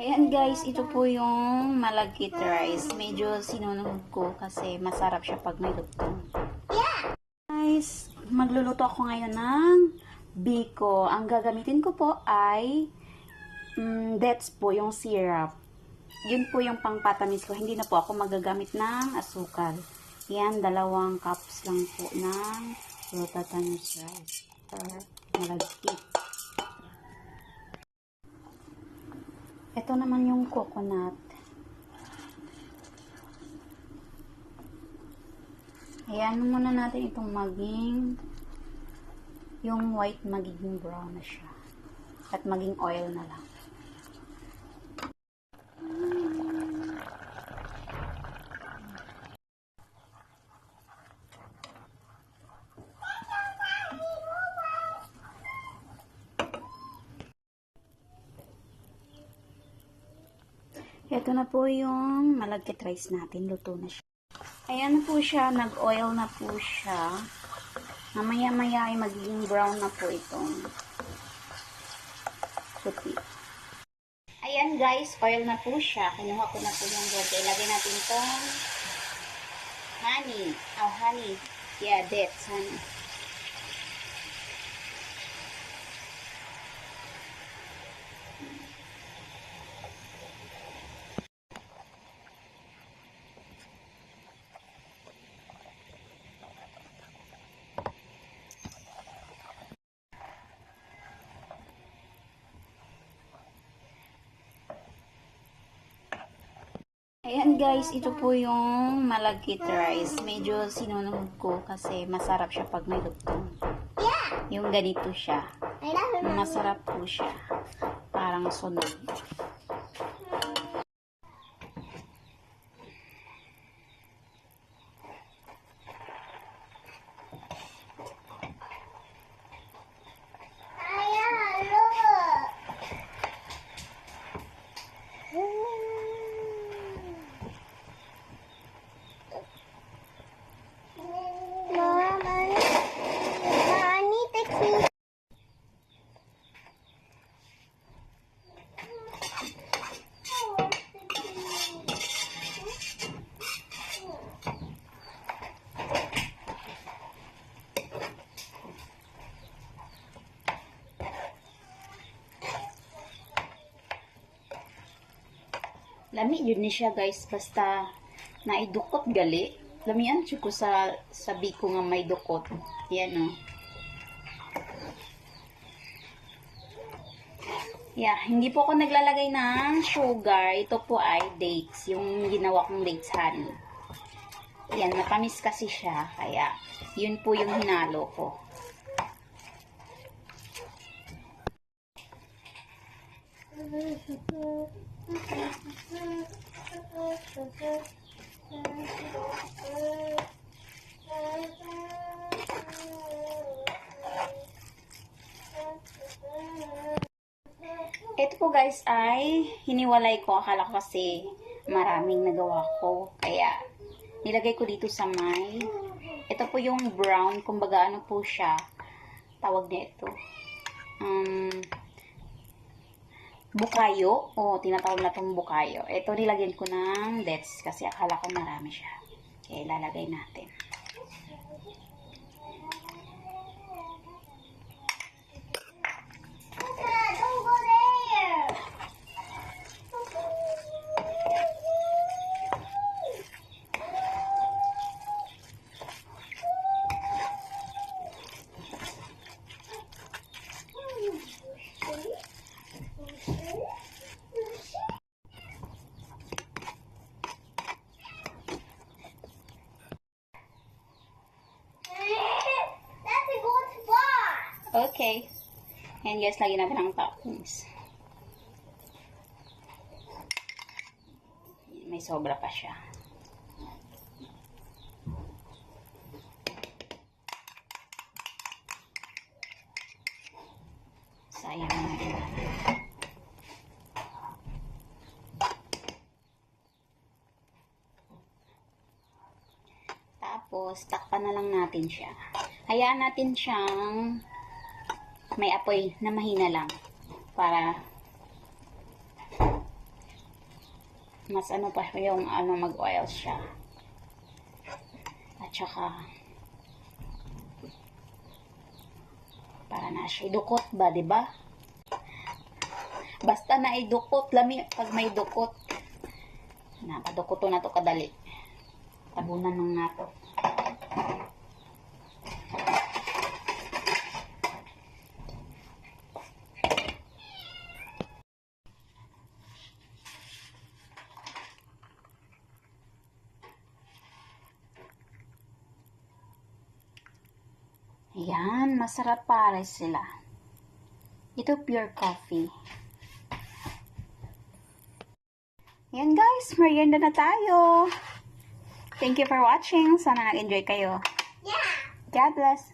Ayan guys, ito po yung malagkit rice. Medyo sinunuhod ko kasi masarap siya pag may lutong. Guys, magluluto ako ngayon ng biko. Ang gagamitin ko po ay mm, dates po, yung syrup. Yun po yung pangpatamis ko. Hindi na po ako magagamit ng asukal. Yan, dalawang cups lang po ng glutinous rice or malagkit. Ito naman yung coconut. Ayan muna natin itong maging yung white magiging brown na siya. At maging oil na lang. Ito na po yung malagkit rice natin. Luto na siya. Ayan na po siya. Nag-oil na po siya. Mamaya-maya ay magiging brown na po itong puti. Ayan guys, oil na po siya. Kinuha ko na po yung verde. Ilagay natin itong honey. Oh, honey. Yeah, dates, honey. Ayan guys, ito po yung malagkit rice. Medyo sinunuhod ko kasi masarap siya pag may lutong. Yung ganito siya. Masarap po siya. Parang sunog. Lami yun ni siya guys. Basta naidukot gali. Lamian siya ko sa sabi ko nga may dukot. Yan o. Yeah, hindi po ako naglalagay ng sugar. Ito po ay dates. Yung ginawa kong dates honey. Yan, napamis kasi siya. Kaya, yun po yung hinalo ko. Ito po guys ay hiniwalay ko. Akala ko kasi maraming nagawa ko. Kaya nilagay ko dito sa may. Ito po yung brown. Kumbaga ano po siya. Tawag na ito. Um, bukayo. O tinatawag na itong bukayo. Ito nilagyan ko ng dates kasi akala ko marami siya. Kaya ilalagay natin. Okay. Ayan guys, lagyan natin ng toppings. May sobra pa siya. Sayang na. Tapos, takpan na lang natin siya. Hayaan natin siyang may apoy na mahina lang para mas ano pa yung ano mag-oil siya. At saka para na siya idukot ba, di ba? Basta na idukot, lami pag may dukot. Napadukot to na to kadali. Tabunan nung nato. Ayan, masarap pare sila. Ito pure coffee. Yan guys, merienda na tayo. Thank you for watching. Sana nag-enjoy kayo. Yeah. God bless.